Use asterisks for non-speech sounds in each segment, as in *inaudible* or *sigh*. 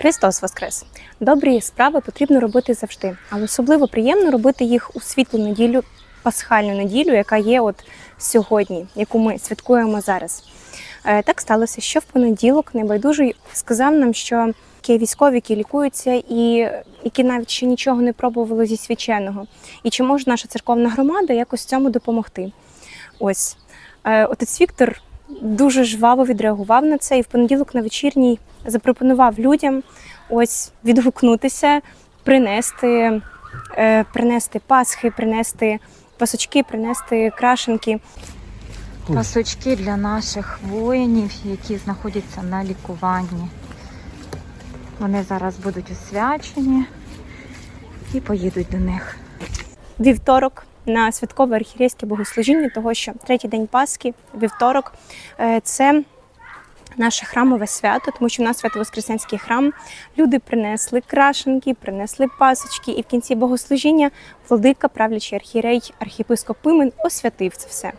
Христос Воскрес! Добрі справи потрібно робити завжди, але особливо приємно робити їх у світлу неділю, пасхальну неділю, яка є от сьогодні, яку ми святкуємо зараз. Е, Так сталося, що в понеділок небайдужий сказав нам, що є військові, які лікуються, і які навіть ще нічого не пробували зі свяченого. І чи може наша церковна громада якось цьому допомогти? Ось Е, отець Віктор дуже жваво відреагував на це і в понеділок на вечірній запропонував людям ось відгукнутися, принести, е, принести пасхи, принести пасочки, принести крашенки. Пасочки для наших воїнів, які знаходяться на лікуванні. Вони зараз будуть освячені і поїдуть до них. Вівторок на святкове архірейське богослужіння, того що третій день Пасхи, вівторок, е, це наше храмове свято, тому що в нас свято-воскресенський храм. Люди принесли крашенки, принесли пасочки, і в кінці богослужіння владика, правлячий архірей, архієпископ Пимен освятив це все.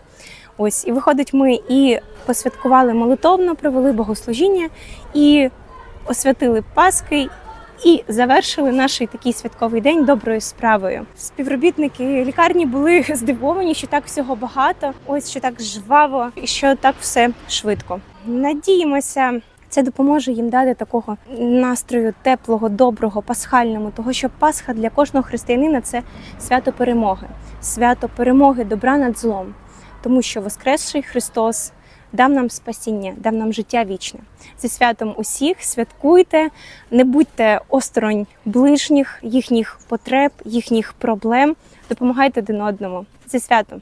Ось і виходить, ми і посвяткували молитовно, провели богослужіння і освятили Пасхи. І завершили наш такий святковий день доброю справою. Співробітники лікарні були *laughs* здивовані, що так всього багато, ось що так жваво і що так все швидко. Надіємося, це допоможе їм дати такого настрою теплого, доброго, пасхальному, того що Пасха для кожного християнина це свято перемоги, свято перемоги добра над злом, тому що Воскресший Христос дав нам спасіння, дав нам життя вічне. Зі святом усіх святкуйте, не будьте осторонь ближніх, їхніх потреб, їхніх проблем. Допомагайте один одному. Зі святом!